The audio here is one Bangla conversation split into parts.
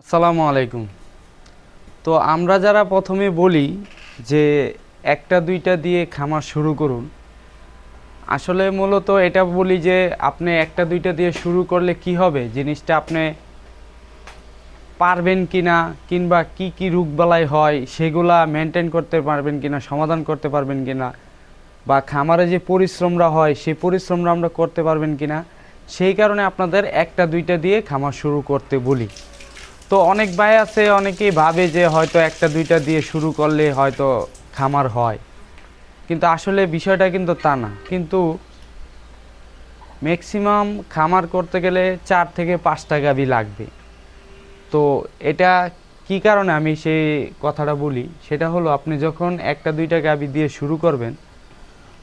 আসসালামু আলাইকুম। তো আমরা যারা প্রথমে বলি যে একটা দুইটা দিয়ে খামার শুরু করুন, আসলে মূলত এটা বলি যে আপনি একটা দুইটা দিয়ে শুরু করলে কি হবে? জিনিসটা আপনি পারবেন কি না কিংবা কি কি রোগবালাই হয় সেগুলা মেনটেন করতে পারবেন কিনা, সমাধান করতে পারবেন কি না বা খামারে যে পরিশ্রমরা হয় সেই পরিশ্রমরা আমরা করতে পারবেন কিনা, সেই কারণে আপনাদের একটা দুইটা দিয়ে খামার শুরু করতে বলি। তো অনেক ভাই আছে, অনেকেই ভাবে যে হয়তো একটা, দুইটা দিয়ে শুরু করলে হয়তো খামার হয়। কিন্তু আসলে বিষয়টা কিন্তু তা না। কিন্তু ম্যাক্সিমাম খামার করতে গেলে চার থেকে পাঁচটা গাবি লাগবে। তো এটা কি কারণে আমি সেই কথাটা বলি? সেটা হলো আপনি যখন একটা, দুইটা গাবি দিয়ে শুরু করবেন,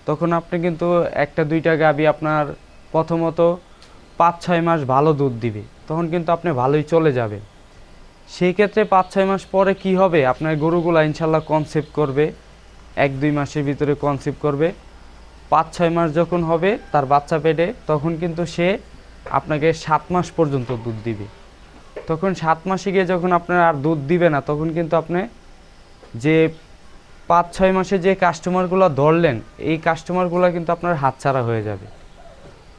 তখন আপনি কিন্তু একটা, দুইটা গাবি আপনার প্রথমত পাঁচ, ছয় মাস ভালো দুধ দিবে। তখন কিন্তু আপনি ভালোই চলে যাবে সেই ক্ষেত্রে পাঁচ, ছয় মাস পরে কি হবে? আপনার গরুগুলা ইনশাল্লাহ কনসেপ্ট করবে। এক, দুই মাসের ভিতরে কনসেপ্ট করবে। পাঁচ, ছয় মাস যখন হবে তার বাচ্চা পেটে, তখন কিন্তু সে আপনাকে সাত মাস পর্যন্ত দুধ দিবে। তখন সাত মাসে গিয়ে যখন আপনার আর দুধ দিবে না, তখন কিন্তু আপনি যে পাঁচ, ছয় মাসে যে কাস্টমারগুলো ধরলেন, এই কাস্টমারগুলো কিন্তু আপনার হাতছাড়া হয়ে যাবে।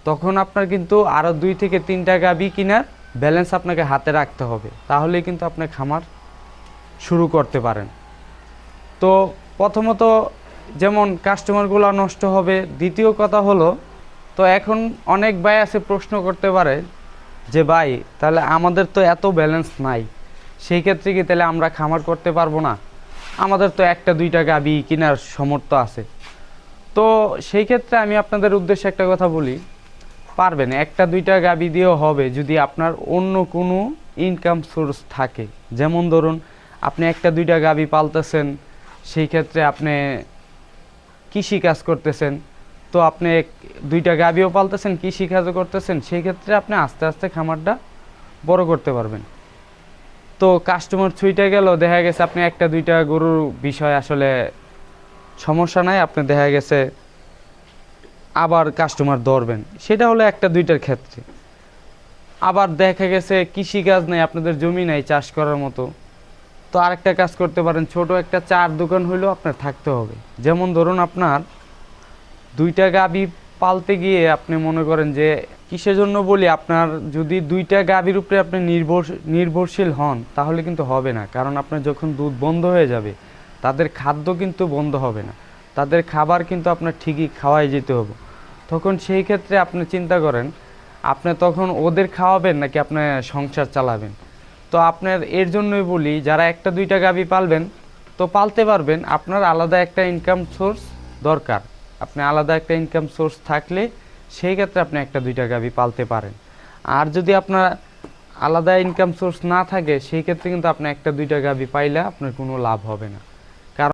তখন আপনার কিন্তু আরও দুই থেকে তিনটা গাবি কিনার ব্যালেন্স আপনাকে হাতে রাখতে হবে, তাহলেই কিন্তু আপনি খামার শুরু করতে পারেন। তো প্রথমত যেমন কাস্টমারগুলো নষ্ট হবে, দ্বিতীয় কথা হলো, তো এখন অনেক ভাই আছে প্রশ্ন করতে পারে যে, ভাই, তাহলে আমাদের তো এত ব্যালেন্স নাই, সেই ক্ষেত্রে কি তাহলে আমরা খামার করতে পারব না? আমাদের তো একটা, দুইটা গাবি কেনার সমর্থ আছে। তো সেই ক্ষেত্রে আমি আপনাদের উদ্দেশ্যে একটা কথা বলি পারবেন, একটা দুইটা গাবি দিয়েও হবে যদি আপনার অন্য কোনো ইনকাম সোর্স থাকে। যেমন ধরুন, আপনি একটা দুইটা গাবি পালতেছেন, সেই ক্ষেত্রে আপনি কৃষি কাজ করতেছেন, তো আপনি দুইটা গাবিও পালতেছেন, কৃষি কাজও করতেছেন, সেই ক্ষেত্রে আপনি আস্তে আস্তে খামারটা বড় করতে পারবেন। তো কাস্টমার ছুইটা গেল, দেখা গেছে আপনি একটা দুইটা গরুর বিষয় আসলে সমস্যা নাই, আপনি দেখা গেছে আবার কাস্টমার ধরবেন। সেটা হলো একটা দুইটার ক্ষেত্রে। আবার দেখা গেছে কৃষিকাজ নেই, আপনাদের জমি নাই চাষ করার মতো। তো আরেকটা কাজ করতে পারেন, ছোট একটা চার দোকান হইলেও আপনার থাকতে হবে। যেমন ধরুন আপনার দুইটা গাবি পালতে গিয়ে আপনি মনে করেন যে, কিসের জন্য বলি, আপনার যদি দুইটা গাবির উপরে আপনি নির্ভর, নির্ভরশীল হন, তাহলে কিন্তু হবে না। কারণ আপনার যখন দুধ বন্ধ হয়ে যাবে, তাদের খাদ্য কিন্তু বন্ধ হবে না। তাদের খাবার কিন্তু আপনার ঠিকই খাওয়াই যেতে হবে। তখন সেই ক্ষেত্রে আপনি চিন্তা করেন, আপনি তখন ওদের খাওয়াবেন নাকি আপনার সংসার চালাবেন? তো আপনার এর জন্যই বলি, যারা একটা দুইটা গাবি পালবেন, তো পালতে পারবেন, আপনার আলাদা একটা ইনকাম সোর্স দরকার। আপনি আলাদা একটা ইনকাম সোর্স থাকলে সেই ক্ষেত্রে আপনি একটা দুইটা গাবি পালতে পারেন। আর যদি আপনার আলাদা ইনকাম সোর্স না থাকে, সেই ক্ষেত্রে কিন্তু আপনি একটা দুইটা গাবি পাইলে আপনার কোনো লাভ হবে না।